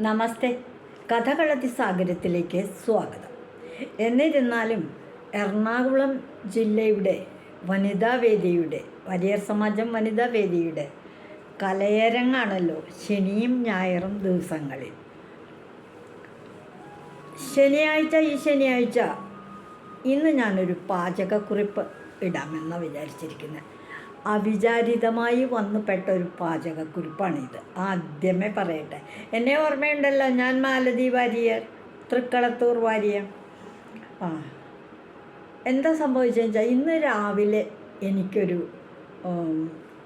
നമസ്തേ. കഥകളതി സാഗരത്തിലേക്ക് സ്വാഗതം. എന്നിരുന്നാലും എറണാകുളം ജില്ലയുടെ വനിതാ വേദിയുടെ വലിയ സമാജം വനിതാ വേദിയുടെ കലയരങ്ങാണല്ലോ ശനിയും ഞായറും ദിവസങ്ങളിൽ. ശനിയാഴ്ച ഈ ശനിയാഴ്ച ഇന്ന് ഞാനൊരു പാചകക്കുറിപ്പ് ഇടാമെന്നാണ് വിചാരിച്ചിരിക്കുന്നത് അവിചാരിതമായി വന്നുപെട്ട ഒരു പാചകക്കുറിപ്പാണിത്. ആദ്യമേ പറയട്ടെ. എന്നെ ഓർമ്മയുണ്ടല്ലോ ഞാൻ മാലതി വാര്യർ തൃക്കളത്തൂർ വാര്യർ. ആ എന്താ സംഭവിച്ചതെന്ന് വെച്ചാൽ ഇന്ന് രാവിലെ എനിക്കൊരു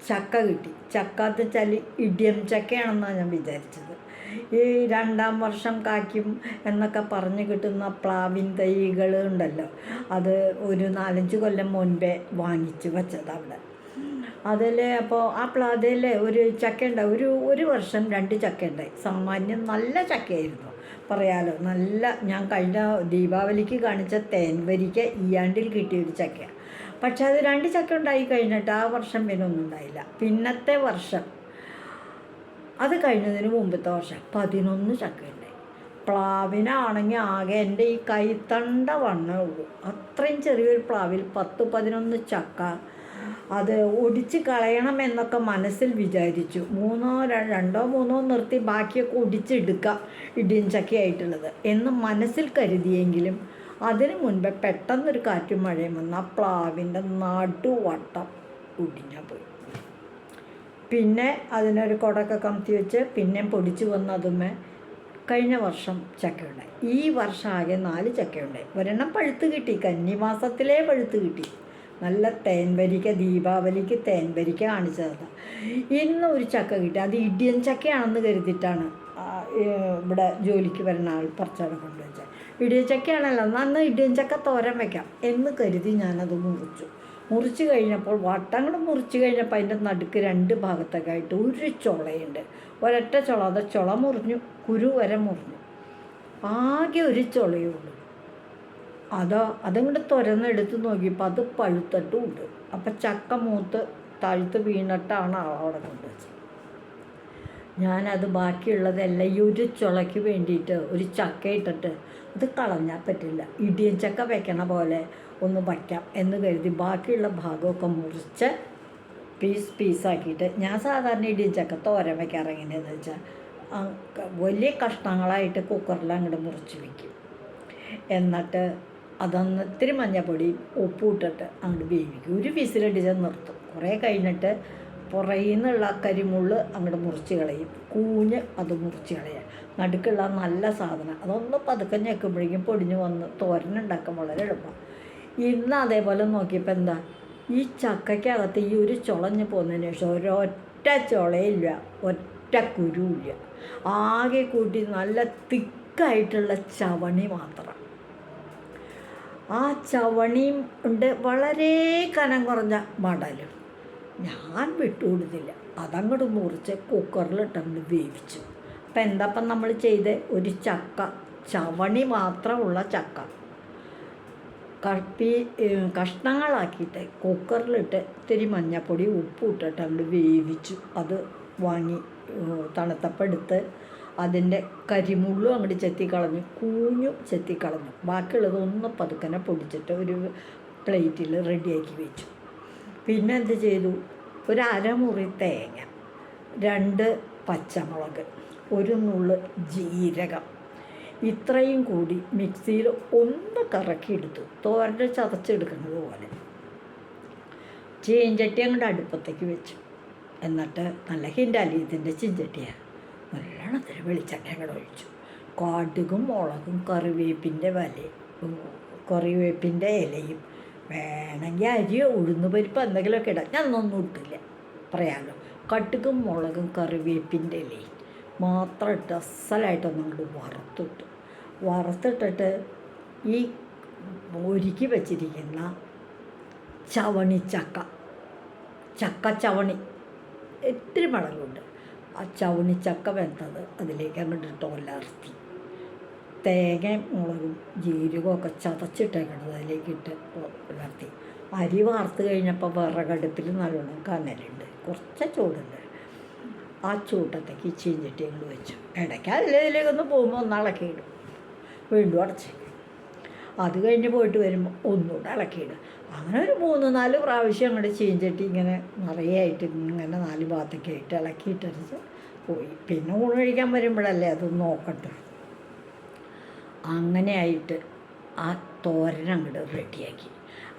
ചക്ക കിട്ടി. ചക്ക എന്ന് വെച്ചാൽ ഇടിയം ചക്കയാണെന്നാണ് ഞാൻ വിചാരിച്ചത്. ഈ രണ്ടാം വർഷം കായ്ക്കും എന്നൊക്കെ പറഞ്ഞ് കിട്ടുന്ന പ്ലാവിൻ തൈകൾ ഉണ്ടല്ലോ അത് ഒരു നാലഞ്ച് കൊല്ലം മുൻപേ വാങ്ങിച്ചു വെച്ചത് അവിടെ. അതിൽ അപ്പോൾ ആ പ്ലാതയിൽ ഒരു ചക്ക ഉണ്ടായി ഒരു ഒരു വർഷം രണ്ട് ചക്ക ഉണ്ടായി സാമാന്യം നല്ല ചക്കയായിരുന്നു. പറയാലോ നല്ല ഞാൻ കഴിഞ്ഞ ദീപാവലിക്ക് കാണിച്ച തേൻവരിക്ക ഈയാണ്ടിൽ കിട്ടിയൊരു ചക്കയാണ് പക്ഷേ അത് രണ്ട് ചക്ക ഉണ്ടായി കഴിഞ്ഞിട്ട് ആ വർഷം പിന്നെ ഒന്നും ഉണ്ടായില്ല. പിന്നത്തെ വർഷം അത് കഴിഞ്ഞതിന് മുമ്പത്തെ വർഷം പതിനൊന്ന് ചക്ക ഉണ്ടായി പ്ലാവിനാണെങ്കിൽ ആകെ എന്റെ ഈ കൈത്തണ്ട വണ്ണേ ഉള്ളൂ. അത്രയും ചെറിയൊരു പ്ലാവിൽ പത്ത് പതിനൊന്ന് ചക്ക അത് ഒടിച്ച് കളയണം എന്നൊക്കെ മനസ്സിൽ വിചാരിച്ചു. മൂന്നോ രണ്ടോ മൂന്നോ നിർത്തി ബാക്കിയൊക്കെ ഒടിച്ചെടുക്കാം ഇടിയും ചക്കയായിട്ടുള്ളത്. എന്ന് മനസ്സിൽ കരുതിയെങ്കിലും അതിന് മുൻപ് പെട്ടെന്നൊരു കാറ്റും മഴയും വന്ന പ്ലാവിന്റെ നടുവട്ടം ഒടിഞ്ഞു പോയി. പിന്നെ അതിനൊരു കുടക്ക കമത്തി വെച്ച് പിന്നെയും പൊടിച്ച് വന്നതുമേ കഴിഞ്ഞ വർഷം ചക്കയുണ്ടായി. ഈ വർഷം ആകെ നാല് ചക്കയുണ്ടായി. ഒരെണ്ണം പഴുത്ത് കിട്ടി. കന്നിമാസത്തിലേ പഴുത്ത് കിട്ടി. നല്ല തേൻവരിക്ക ദീപാവലിക്ക് തേൻവരിക്ക കാണിച്ചതാണ് ഇന്ന് ഒരു ചക്ക കിട്ടി. അത് ഇടിയൻ ചക്കയാണെന്ന് കരുതിയിട്ടാണ് ഇവിടെ ജോലിക്ക് വരുന്ന ആൾ പറിച്ചവിടെ കൊണ്ടുവച്ചത് ഇടിയൻ ചക്കയാണല്ലോ നന്ന് ഇടിയൻ ചക്ക തോരൻ വയ്ക്കാം എന്ന് കരുതി ഞാനത് മുറിച്ചു. മുറിച്ച് കഴിഞ്ഞപ്പോൾ വട്ടങ്ങൾ മുറിച്ച് കഴിഞ്ഞപ്പോൾ അതിന്റെ നടുക്ക് രണ്ട് ഭാഗത്തൊക്കെ ആയിട്ട് ഒരു ചുളയുണ്ട്. ഒരൊറ്റ ചുള അത് ചുള മുറിഞ്ഞു കുരു വരെ മുറിഞ്ഞു. ആകെ ഒരു ചുളയേ ഉള്ളൂ. അതോ അതങ്ങോട്ട് തുരന്നെടുത്ത് നോക്കിയപ്പോൾ അത് പഴുത്തിട്ടും ഉണ്ട് അപ്പം ചക്ക മൂത്ത് താഴ്ത്ത് വീണിട്ടാണ് അവിടെ കൊണ്ടുവച്ചത്. ഞാനത് ബാക്കിയുള്ളതെല്ലാം ഈ ഒരു ചുളയ്ക്ക് വേണ്ടിയിട്ട് ഒരു ചക്ക ഇട്ടിട്ട് അത് കളഞ്ഞാൽ പറ്റില്ല. ഇടിയൻ ചക്ക വെക്കണ പോലെ ഒന്ന് വയ്ക്കാം എന്ന് കരുതി ബാക്കിയുള്ള ഭാഗമൊക്കെ മുറിച്ച് പീസ് പീസാക്കിയിട്ട് ഞാൻ സാധാരണ ഇടിയൻ ചക്ക തോരൻ വയ്ക്കാറ് വെച്ചാൽ വലിയ കഷ്ണങ്ങളായിട്ട് കുക്കറിൽ അങ്ങോട്ട് മുറിച്ച് വയ്ക്കും എന്നിട്ട് അതൊന്ന് ഇത്തിരി മഞ്ഞപ്പൊടി ഉപ്പും ഇട്ടിട്ട് അങ്ങോട്ട് വേവിക്കും. ഒരു വിസിലടിച്ച് നിർത്തും. കുറേ കഴിഞ്ഞിട്ട് പുറയിൽ നിന്നുള്ള കരിമുള്ള് അങ്ങോട്ട് മുറിച്ച് കളയും. കൂഞ്ഞ് അത് മുറിച്ച് കളയുക നടുക്കുള്ള നല്ല സാധനം. അതൊന്ന് പതുക്കെ ഞെക്കുമ്പോഴേക്കും പൊടിഞ്ഞ് വന്ന് തോരനുണ്ടാക്കാൻ വളരെ എളുപ്പമാണ് ഇന്ന് അതേപോലെ നോക്കിയപ്പോൾ എന്താ ഈ ചക്കയ്ക്കകത്ത് ഈ ഒരു ചുളഞ്ഞ് പോകുന്നതിന് ശേഷം ഒരൊറ്റ ചുളയില്ല ഒറ്റ കുരുവില്ല ആകെ കൂട്ടി നല്ല തിക്കായിട്ടുള്ള ചവണി മാത്രം. ആ ചവണിയും ഉണ്ട്. വളരെ കനം കുറഞ്ഞ മടലും ഞാൻ വിട്ടുകൊടുത്തില്ല. അതങ്ങോട്ട് മുറിച്ച് കുക്കറിലിട്ടങ്ങോട്ട് വേവിച്ചു. അപ്പം എന്താപ്പം നമ്മൾ ചെയ്ത്? ഒരു ചക്ക. ചവണി മാത്രമുള്ള ചക്ക. കപ്പി കഷ്ണങ്ങളാക്കിയിട്ട് കുക്കറിലിട്ട് ഇത്തിരി മഞ്ഞപ്പൊടി ഉപ്പ് ഇട്ടിട്ട് അങ്ങോട്ട് വേവിച്ചു. അത് വാങ്ങി തണുത്തപ്പെടുത്ത് അതിന്റെ കരിമുള്ളും അങ്ങോട്ട് ചെത്തിക്കളഞ്ഞു കൂഞ്ഞും ചെത്തിക്കളഞ്ഞു. ബാക്കിയുള്ളത് ഒന്ന് പതുക്കനെ പൊടിച്ചിട്ട് ഒരു പ്ലേറ്റിൽ റെഡിയാക്കി വെച്ചു. പിന്നെ എന്ത് ചെയ്തു? ഒരു അരമുറി തേങ്ങ രണ്ട് പച്ചമുളക് ഒരു നുള്ള് ജീരകം ഇത്രയും കൂടി മിക്സിയിൽ ഒന്ന് കറക്കിയെടുത്തു തോരന്റെ ചതച്ചെടുക്കുന്നത് പോലെ. ചീഞ്ചട്ടി അങ്ങോട്ട് അടുപ്പത്തേക്ക് വെച്ചു. എന്നിട്ട് നല്ല ഹിൻഡാലിയത്തിന്റെ ചീഞ്ചട്ടിയാണ് നല്ലോണത്തിന് വെളിച്ചെണ്ണ അങ്ങോട്ട് ഒഴിച്ചു. കടുകും മുളകും കറിവേപ്പിന്റെ വല കറിവേപ്പിന്റെ ഇലയും വേണമെങ്കിൽ അരിയോ ഉഴുന്ന് പരിപ്പ് എന്തെങ്കിലുമൊക്കെ ഇടാം. ഞാനൊന്നും ഇട്ടില്ല. പറയാമല്ലോ കടുകും മുളകും കറിവേപ്പിന്റെ ഇലയും മാത്രം ഇട്ട് അസലായിട്ടൊന്നും അങ്ങോട്ട് വറുത്തിട്ടു. വറുത്തിട്ടിട്ട് ഈ ഒരുക്കി വച്ചിരിക്കുന്ന ചവണി ചക്ക ചക്ക ചവണി ഇത്തിരി മടലുണ്ട് ആ ചവണി ചക്ക വെന്തത് അതിലേക്ക് അങ്ങോട്ട് ഇട്ട് ഒലർത്തി. തേങ്ങയും മുളകും ജീരകവും ഒക്കെ ചതച്ചിട്ടേക്കണത് അതിലേക്ക് ഇട്ട് ഉലർത്തി അരി വാർത്ത് കഴിഞ്ഞപ്പോൾ വിറകടുപ്പിൽ നല്ലോണം കനലുണ്ട്. കുറച്ച് ചൂടുണ്ട്. ആ ചൂട്ടത്തേക്ക് ചീഞ്ചട്ടി അങ്ങോട്ട് വെച്ചു. ഇടയ്ക്ക് അതിലേക്കൊന്ന് പോകുമ്പോൾ ഒന്ന് വീണ്ടും അടച്ച് അത് കഴിഞ്ഞ് പോയിട്ട് വരുമ്പോൾ ഒന്നുകൂടെ ഇളക്കിയിടും അങ്ങനെ ഒരു മൂന്ന് നാല് പ്രാവശ്യം അങ്ങോട്ട് ചീഞ്ചട്ടി ഇങ്ങനെ നിറയായിട്ട് ഇങ്ങനെ നാല് ഭാഗത്തേക്ക് ആയിട്ട് ഇളക്കിയിട്ടടിച്ച് പോയി. പിന്നെ ഊണ് കഴിക്കാൻ വരുമ്പോഴല്ലേ അത് നോക്കട്ടെ. അങ്ങനെ ആയിട്ട് ആ തോരൻ അങ്ങോട്ട് റെഡിയാക്കി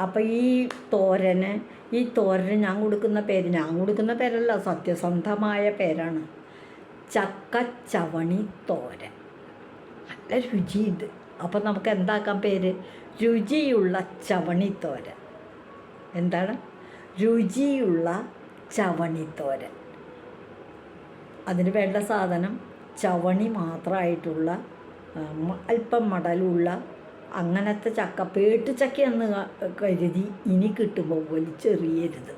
അപ്പോൾ ഈ തോരന് ഈ തോരന് ഞാൻ കൊടുക്കുന്ന പേര് ഞാൻ കൊടുക്കുന്ന പേരല്ല സത്യസന്ധമായ പേരാണ്. ചക്ക ചവണി തോരൻ. നല്ല രുചിയുണ്ട്. അപ്പം നമുക്ക് എന്താക്കാം പേര്? രുചിയുള്ള ചവണിത്തോരൻ എന്താണ്? രുചിയുള്ള ചവണിത്തോരൻ അതിന് വേണ്ട സാധനം ചവണി മാത്രമായിട്ടുള്ള അല്പം മടലുള്ള അങ്ങനത്തെ ചക്ക പേട്ട് ചക്ക എന്ന് കരുതി ഇനി കിട്ടുമ്പോൾ വലിച്ചെറിയരുത്.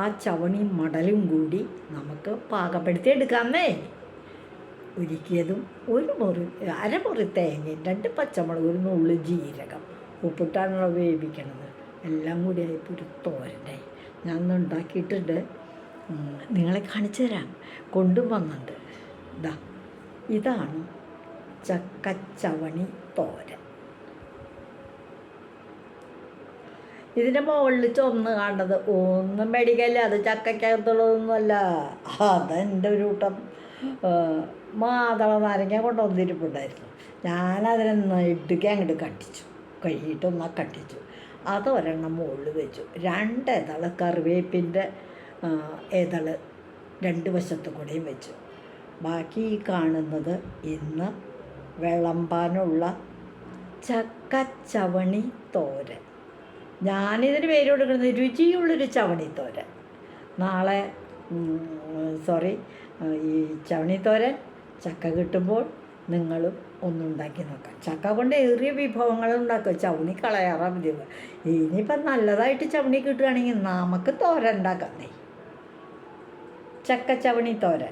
ആ ചവണി മടലും കൂടി നമുക്ക് പാകപ്പെടുത്തി എടുക്കാമേ. ഒരുക്കിയതും ഒരു മുറി അരമുറി തേങ്ങയും രണ്ട് പച്ചമുളക് ഒരു ജീരകം ഉപ്പിട്ടാണല്ലോ വേവിക്കണത്. എല്ലാം കൂടി ആയപ്പോൾ ഒരു തോരനായി. ഞാൻ ഉണ്ടാക്കിയിട്ടുണ്ട്. നിങ്ങളെ കാണിച്ചു തരാം. കൊണ്ടുവന്നുണ്ട് ഇതാ ഇതാണ് ചക്കച്ചവണി തോരൻ. ഇതിന്റെ മുകളിൽ ചൊന്ന് കാണുന്നത് ഒന്നും മേടിക്കല്ല അത് ചക്കക്കകത്തുള്ളതൊന്നുമല്ല. അതെന്റെ ഒരു കൂട്ടം മാതള നാരങ്ങ കൊണ്ടുവന്നിരിപ്പുണ്ടായിരുന്നു. ഞാനതിനെ ഇടുക്കി അങ്ങോട്ട് കട്ടിച്ചു കഴുകിയിട്ടൊന്നാ കട്ടിച്ചു അത് ഒരെണ്ണം മുകളിൽ വെച്ചു. രണ്ട് ഇതൾ കറിവേപ്പിന്റെ ഇതൾ രണ്ട് വശത്തു കൂടെയും വെച്ചു. ബാക്കി ഈ കാണുന്നത് ഇന്ന് വിളമ്പാനുള്ള ചക്കച്ചവണി തോരൻ. ഞാനിതിന് പേര് കൊടുക്കുന്നത് രുചിയുള്ളൊരു ചവണി തോരൻ. നാളെ സോറി ഈ ചവണി തോരൻ ചക്ക കിട്ടുമ്പോൾ നിങ്ങളും ഒന്നുണ്ടാക്കി നോക്കാം. ചക്ക കൊണ്ട് ഏറിയ വിഭവങ്ങൾ ഉണ്ടാക്കുക ചവണി കളയാറാ മതി ഇനിയിപ്പം നല്ലതായിട്ട് ചവണി കിട്ടുകയാണെങ്കിൽ നമുക്ക് തോരൻ ഉണ്ടാക്കാം. ചക്ക ചവണി തോര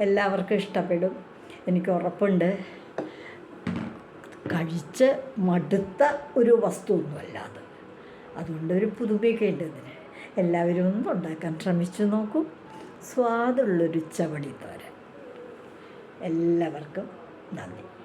എല്ലാവർക്കും ഇഷ്ടപ്പെടും. എനിക്ക് ഉറപ്പുണ്ട്. കഴിച്ച് മടുത്ത ഒരു വസ്തുവൊന്നുമല്ല അത്. അതുകൊണ്ട് ഒരു പുതുമയൊക്കെ ഉണ്ട് ഇതിന് എല്ലാവരും ഒന്നും ഉണ്ടാക്കാൻ ശ്രമിച്ചു നോക്കൂ. സ്വാദുള്ളൊരു ചവണി തോര എല്ലാവർക്കും なんで。